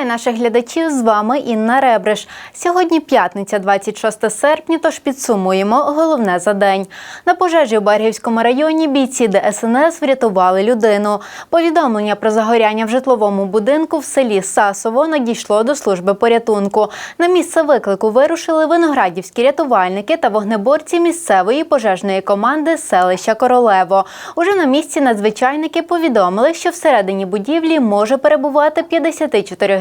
Вітаю наших глядачів. З вами Інна Ребриш. Сьогодні п'ятниця, 26 серпня. Тож підсумуємо головне за день. На пожежі у Баргівському районі бійці ДСНС врятували людину. Повідомлення про загоряння в житловому будинку в селі Сасово надійшло до служби порятунку. На місце виклику вирушили виноградівські рятувальники та вогнеборці місцевої пожежної команди селища Королево. Уже на місці надзвичайники повідомили, що всередині будівлі може перебувати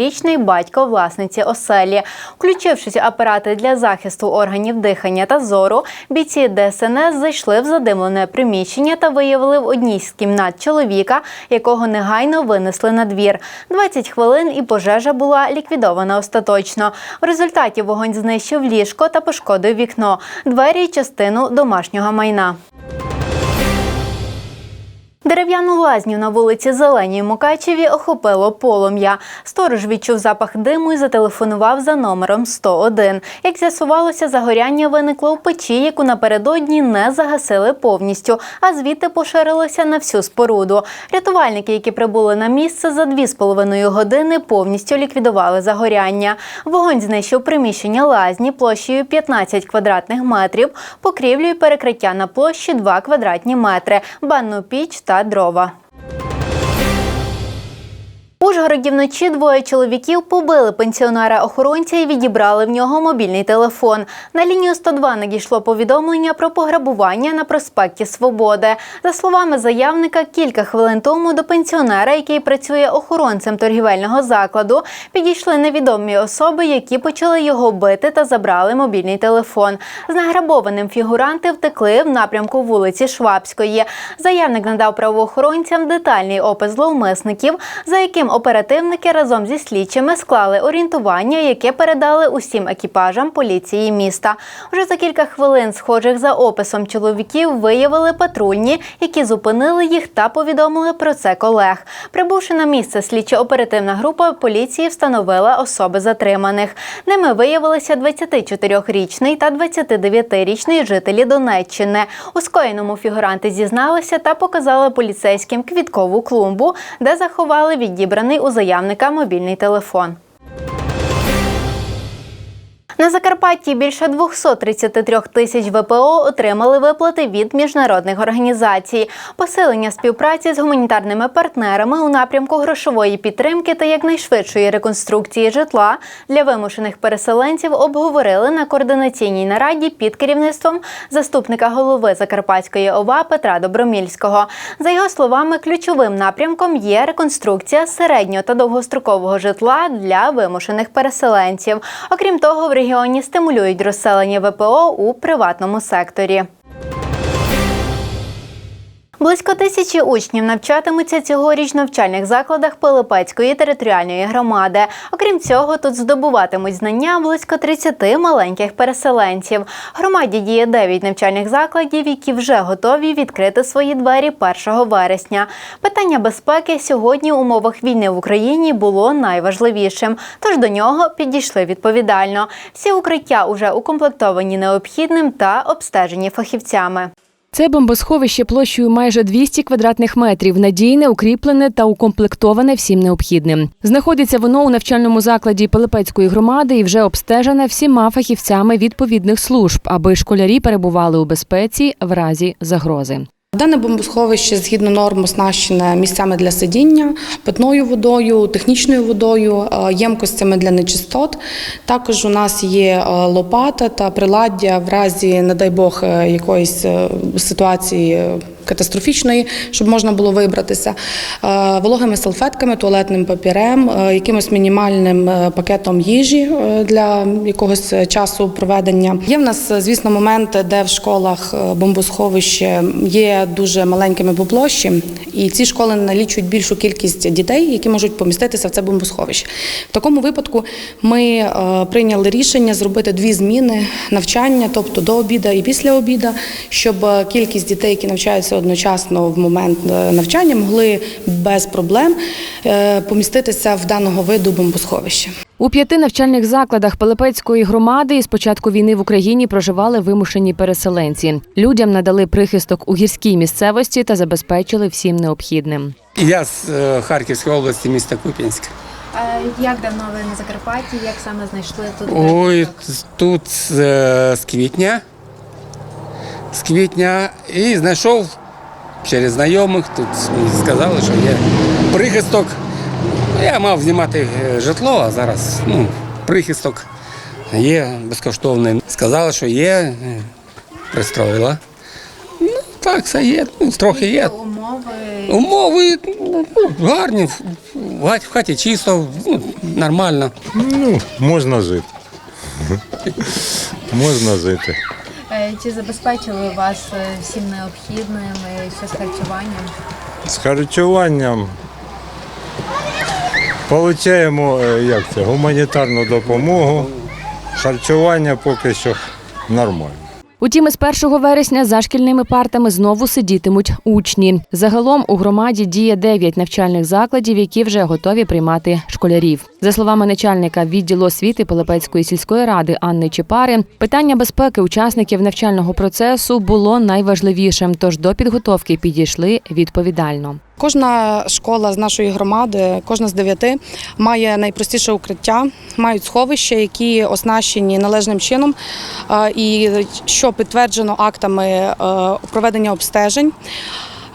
54-річний батько власниці оселі. Включившись апарати для захисту органів дихання та зору, бійці ДСНС зайшли в задимлене приміщення та виявили в одній з кімнат чоловіка, якого негайно винесли на двір. 20 хвилин і пожежа була ліквідована остаточно. В результаті вогонь знищив ліжко та пошкодив вікно, двері й частину домашнього майна. Дерев'яну лазню на вулиці Зеленій Мукачеві охопило полум'я. Сторож відчув запах диму і зателефонував за номером 101. Як з'ясувалося, загоряння виникло в печі, яку напередодні не загасили повністю, а звідти поширилося на всю споруду. Рятувальники, які прибули на місце за 2,5 години, повністю ліквідували загоряння. Вогонь знищив приміщення лазні площею 15 квадратних метрів, покрівлю і перекриття на площі 2 квадратні метри, банну піч та дрова. Ужгороді вночі двоє чоловіків побили пенсіонера-охоронця і відібрали в нього мобільний телефон. На лінію 102 надійшло повідомлення про пограбування на проспекті Свободи. За словами заявника, кілька хвилин тому до пенсіонера, який працює охоронцем торгівельного закладу, підійшли невідомі особи, які почали його бити та забрали мобільний телефон. З награбованим фігуранти втекли в напрямку вулиці Швабської. Заявник надав правоохоронцям детальний опис зловмисників, за яким оперативники разом зі слідчими склали орієнтування, яке передали усім екіпажам поліції міста. Вже за кілька хвилин, схожих за описом чоловіків, виявили патрульні, які зупинили їх та повідомили про це колег. Прибувши на місце, слідчо-оперативна група поліції встановила особи затриманих. Ними виявилися 24-річний та 29-річний жителі Донеччини. У скоєному фігуранти зізналися та показали поліцейським квіткову клумбу, де заховали відібраний у заявника мобільний телефон. На Закарпатті більше 233 тисяч ВПО отримали виплати від міжнародних організацій, посилення співпраці з гуманітарними партнерами у напрямку грошової підтримки та якнайшвидшої реконструкції житла для вимушених переселенців обговорили на координаційній нараді під керівництвом заступника голови Закарпатської ОВА Петра Добромільського. За його словами, ключовим напрямком є реконструкція середнього та довгострокового житла для вимушених переселенців. Окрім того, в регіоні стимулюють розселення ВПО у приватному секторі. Близько тисячі учнів навчатимуться цьогоріч навчальних закладах Пилипецької територіальної громади. Окрім цього, тут здобуватимуть знання близько 30 маленьких переселенців. Громаді діє 9 навчальних закладів, які вже готові відкрити свої двері 1 вересня. Питання безпеки сьогодні у умовах війни в Україні було найважливішим, тож до нього підійшли відповідально. Всі укриття уже укомплектовані необхідним та обстежені фахівцями. Це бомбосховище площею майже 200 квадратних метрів, надійне, укріплене та укомплектоване всім необхідним. Знаходиться воно у навчальному закладі Пилипецької громади і вже обстежене всіма фахівцями відповідних служб, аби школярі перебували у безпеці в разі загрози. Дане бомбосховище згідно норм оснащене місцями для сидіння, питною водою, технічною водою, е, ємкостями для нечистот. Також у нас є е, лопата та приладдя в разі, не дай Бог, е, якоїсь ситуації. Катастрофічної, щоб можна було вибратися вологими салфетками, туалетним папірем, якимось мінімальним пакетом їжі для якогось часу проведення. Є в нас, звісно, моменти, де в школах бомбосховище є дуже маленькими по площі, і ці школи налічують більшу кількість дітей, які можуть поміститися в це бомбосховище. В такому випадку ми е, прийняли рішення зробити дві зміни навчання, тобто до обіда і після обіда, щоб е, кількість дітей, які навчаються одночасно в момент е, навчання, могли без проблем поміститися в даного виду бомбосховища. У п'яти навчальних закладах Пилипецької громади із початку війни в Україні проживали вимушені переселенці. Людям надали прихисток у гірській місцевості та забезпечили всім необхідним. Я з е, Харківської області, міста Куп'янськ. Як давно ви на Закарпатті? Як саме знайшли тут? Ой, тут е, з квітня. З квітня і знайшов через знайомих. Тут мені сказали, що є прихисток. Ну, Я мав знімати е, житло, а зараз ну, прихисток є безкоштовний. Сказали, що є, е, пристроїла. Ну, так, все є, ну, трохи є. Умови. Умови ну, гарні, в- в хаті- чисто, ну, нормально. Ну, можна жити. можна жити. Е, Чи забезпечили вас всім необхідним, що з харчуванням? З харчуванням отримуємо е, як це, гуманітарну допомогу. Харчування поки що нормально. Утім, із 1 вересня за шкільними партами знову сидітимуть учні. Загалом у громаді діє 9 навчальних закладів, які вже готові приймати школярів. За словами начальника відділу освіти Пилипецької сільської ради Анни Чепари, питання безпеки учасників навчального процесу було найважливішим, тож до підготовки підійшли відповідально. Кожна школа з нашої громади, кожна з дев'яти, має найпростіше укриття, мають сховища, які оснащені належним чином, е, і що підтверджено актами е, проведення обстежень.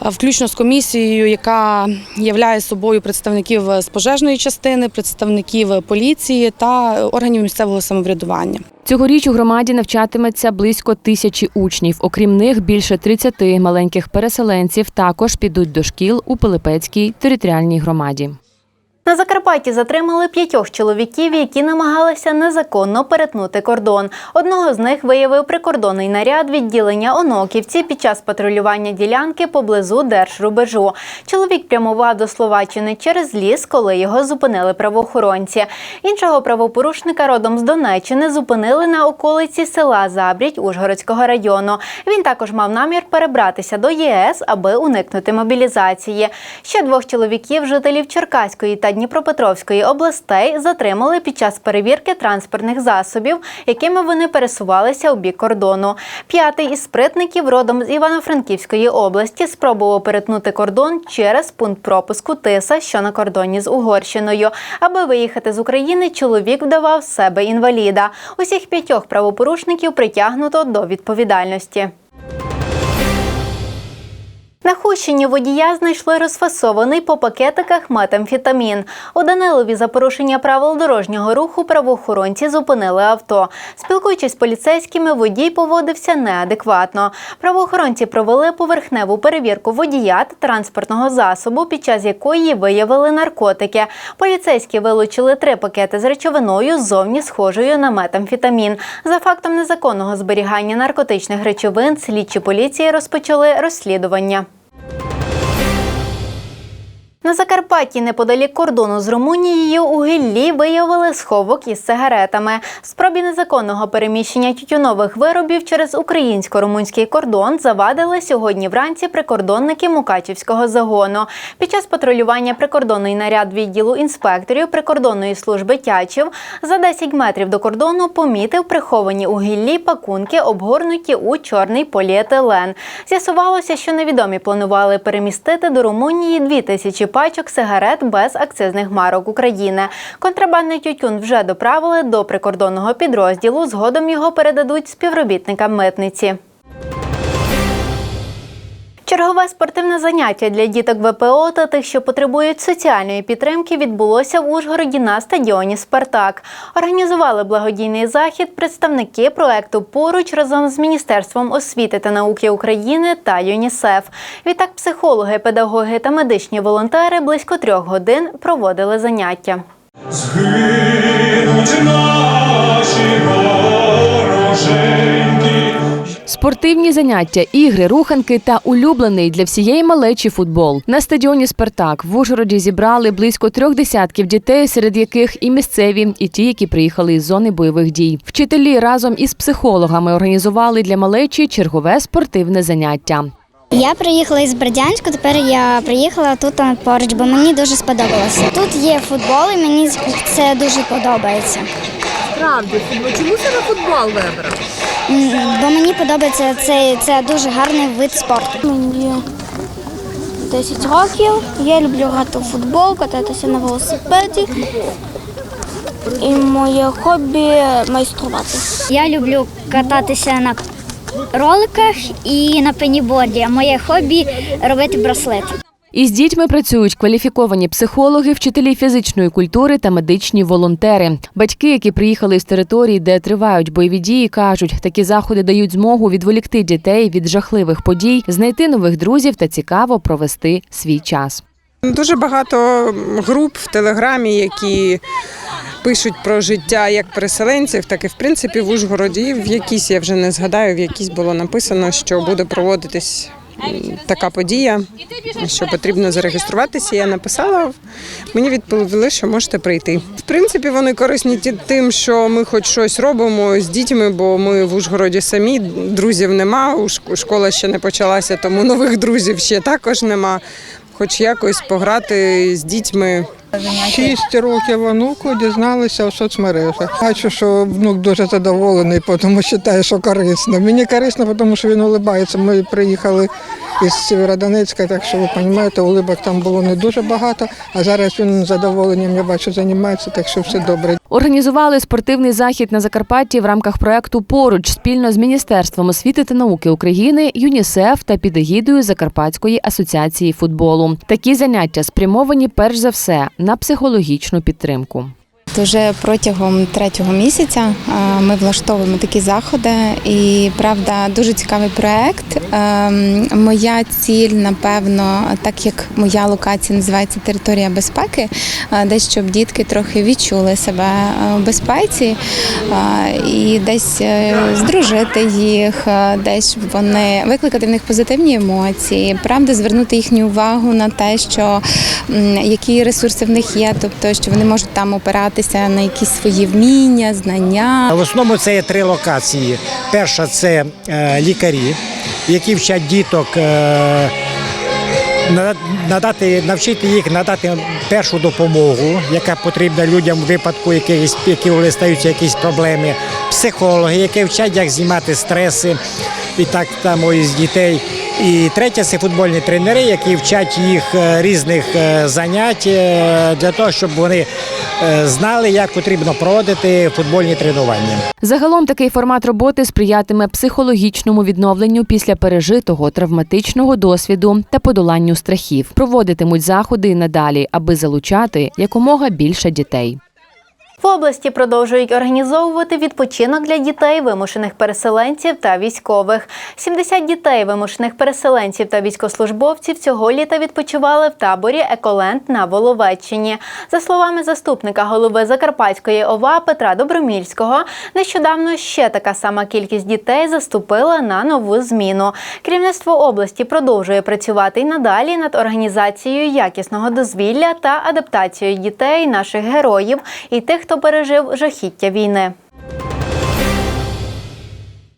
Включно з комісією, яка являє собою представників з пожежної частини, представників поліції та органів місцевого самоврядування. Цьогоріч у громаді навчатиметься близько тисячі учнів. Окрім них, більше 30 маленьких переселенців також підуть до шкіл у Пилипецькій територіальній громаді. На Закарпатті затримали п'ятьох чоловіків, які намагалися незаконно перетнути кордон. Одного з них виявив прикордонний наряд відділення Оноківці під час патрулювання ділянки поблизу держрубежу. Чоловік прямував до Словаччини через ліс, коли його зупинили правоохоронці. Іншого правопорушника родом з Донеччини зупинили на околиці села Забрідь Ужгородського району. Він також мав намір перебратися до ЄС, аби уникнути мобілізації. Ще двох чоловіків, жителів Черкаської та Дніпропетровської областей, затримали під час перевірки транспортних засобів, якими вони пересувалися у бік кордону. П'ятий із спритників, родом з Івано-Франківської області, спробував перетнути кордон через пункт пропуску Тиса, що на кордоні з Угорщиною. Аби виїхати з України, чоловік вдавав себе інваліда. Усіх п'ятьох правопорушників притягнуто до відповідальності. На Хущині водія знайшли розфасований по пакетиках метамфетамін. У Данилові за порушення правил дорожнього руху правоохоронці зупинили авто. Спілкуючись з поліцейськими, водій поводився неадекватно. Правоохоронці провели поверхневу перевірку водія та транспортного засобу, під час якої виявили наркотики. Поліцейські вилучили три пакети з речовиною зовні схожою на метамфетамін. За фактом незаконного зберігання наркотичних речовин слідчі поліції розпочали розслідування. you На Закарпатті неподалік кордону з Румунією у Гіллі виявили сховок із сигаретами. Спробі незаконного переміщення тютюнових виробів через українсько-румунський кордон завадили сьогодні вранці прикордонники Мукачівського загону. Під час патрулювання прикордонний наряд відділу інспекторів прикордонної служби Тячів за 10 метрів до кордону помітив приховані у гіллі пакунки, обгорнуті у чорний поліетилен. З'ясувалося, що невідомі планували перемістити до Румунії 2 тисячі пачок сигарет без акцизних марок України. Контрабандний тютюн вже доправили до прикордонного підрозділу. Згодом його передадуть співробітникам митниці. Чергове спортивне заняття для діток ВПО та тих, що потребують соціальної підтримки, відбулося в Ужгороді на стадіоні Спартак. Організували благодійний захід представники проекту поруч разом з Міністерством освіти та науки України та ЮНІСЕФ. Відтак, психологи, педагоги та медичні волонтери близько трьох годин проводили заняття. Згинуть наші вороженьки. Спортивні заняття, ігри, руханки та улюблений для всієї малечі футбол. На стадіоні Спартак в Ужгороді зібрали близько трьох десятків дітей, серед яких і місцеві, і ті, які приїхали із зони бойових дій. Вчителі разом із психологами організували для малечі чергове спортивне заняття. Я приїхала із Бердянську, тепер я приїхала тут поруч, бо мені дуже сподобалося. Тут є футбол, і мені це дуже подобається. Футбол. Чому саме футбол вибрав? Бо мені подобається це, це дуже гарний вид спорту. Мені 10 років. Я люблю грати у футбол, кататися на велосипеді. І моє хобі майструвати. Я люблю кататися на роликах і на пеніборді. А моє хобі робити браслет. Із дітьми працюють кваліфіковані психологи, вчителі фізичної культури та медичні волонтери. Батьки, які приїхали з території, де тривають бойові дії, кажуть, такі заходи дають змогу відволікти дітей від жахливих подій, знайти нових друзів та цікаво провести свій час. Дуже багато груп в Телеграмі, які пишуть про життя як переселенців, так і в принципі в Ужгороді. В якійсь я вже не згадаю, в якійсь було написано, що буде проводитись така подія, що потрібно зареєструватися. Я написала. Мені відповіли, що можете прийти. В принципі, вони корисні тим, що ми хоч щось робимо з дітьми, бо ми в Ужгороді самі друзів нема. Школа ще не почалася, тому нових друзів ще також нема. Хоч якось пограти з дітьми. Шість років онуку дізналися у соцмережах. Бачу, що внук дуже задоволений, тому вважає, що корисно. Мені корисно, тому що він улибається. Ми приїхали із Сєвєродонецька, так що ви розумієте, улибок там було не дуже багато, а зараз він задоволенням, я бачу, займається, так що все добре. Організували спортивний захід на Закарпатті в рамках проекту Поруч спільно з Міністерством освіти та науки України, ЮНІСЕФ та під егідою Закарпатської асоціації футболу. Такі заняття спрямовані перш за все на психологічну підтримку. Вже протягом третього місяця е, ми влаштовуємо такі заходи, і правда дуже цікавий проект. Ем, Моя ціль, напевно, так як моя локація називається територія безпеки, е, десь щоб дітки трохи відчули себе е, в безпеці і десь здружити їх, десь щоб вони викликати в них позитивні емоції, правда, звернути їхню увагу на те, що які ресурси в них є, тобто що вони можуть там опиратися на якісь свої вміння, знання. В основному це є три локації. Перша це е, лікарі, які вчать діток е, надати, навчити їх надати першу допомогу, яка потрібна людям у випадку якихось, які стаються якісь проблеми. Психологи, які вчать, як знімати стреси і так само із дітей. І третє це футбольні тренери, які вчать їх е, різних е, занять е, для того, щоб вони знали, як потрібно проводити футбольні тренування. Загалом такий формат роботи сприятиме психологічному відновленню після пережитого травматичного досвіду та подоланню страхів. Проводитимуть заходи надалі, аби залучати якомога більше дітей. В області продовжують організовувати відпочинок для дітей, вимушених переселенців та військових. 70 дітей, вимушених переселенців та військовослужбовців цього літа відпочивали в таборі Еколенд на Воловеччині. За словами заступника голови Закарпатської ОВА Петра Добромільського, нещодавно ще така сама кількість дітей заступила на нову зміну. Керівництво області продовжує працювати й надалі над організацією якісного дозвілля та адаптацією дітей, наших героїв і тих, хто пережив жахіття війни.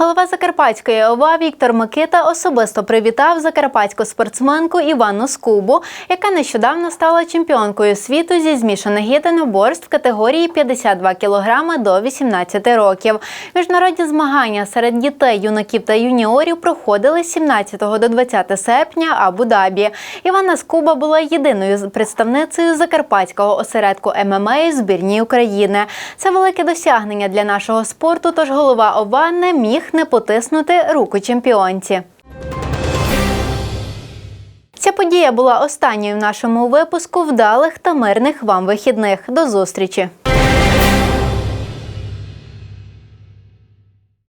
Голова Закарпатської ОВА Віктор Микита особисто привітав закарпатську спортсменку Іванну Скубу, яка нещодавно стала чемпіонкою світу зі змішаних єдиноборств категорії 52 кг до 18 років. Міжнародні змагання серед дітей, юнаків та юніорів проходили з 17 до 20 серпня Абу-Дабі. Іванна Скуба була єдиною представницею закарпатського осередку ММА збірній України. Це велике досягнення для нашого спорту. Тож голова ОВА не не потиснути руку чемпіонці. Ця подія була останньою в нашому випуску. Вдалих та мирних вам вихідних. До зустрічі!